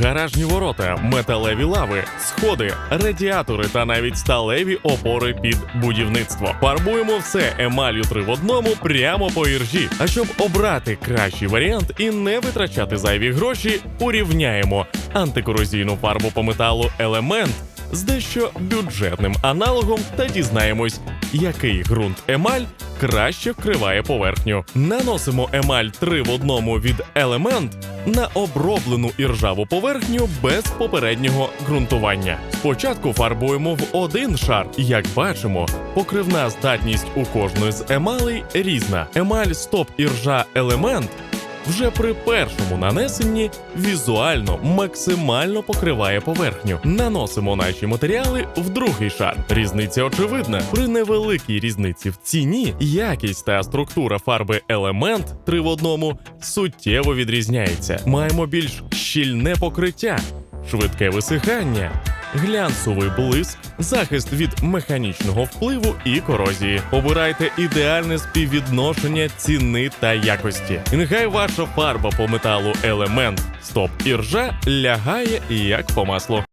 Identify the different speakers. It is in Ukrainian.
Speaker 1: гаражні ворота, металеві лави, сходи, радіатори та навіть сталеві опори під будівництво. Фарбуємо все емалью три в одному прямо по іржі. А щоб обрати кращий варіант і не витрачати зайві гроші, урівняємо антикорозійну фарбу по металу елемент з дещо бюджетним аналогом та дізнаємось, який ґрунт емаль краще вкриває поверхню. Наносимо емаль 3 в одному від елемент на оброблену іржаву поверхню без попереднього ґрунтування. Спочатку фарбуємо в один шар. Як бачимо, покривна здатність у кожної з емалей різна. Емаль стоп іржа елемент вже при першому нанесенні візуально максимально покриває поверхню. Наносимо наші матеріали в другий шар. Різниця очевидна. При невеликій різниці в ціні якість та структура фарби елемент 3 в одному суттєво відрізняється. Маємо більш щільне покриття, швидке висихання. Глянцевий блиск, захист від механічного впливу і корозії. Обирайте ідеальне співвідношення ціни та якості. І нехай ваша фарба по металу елемент стоп іржа лягає як по маслу.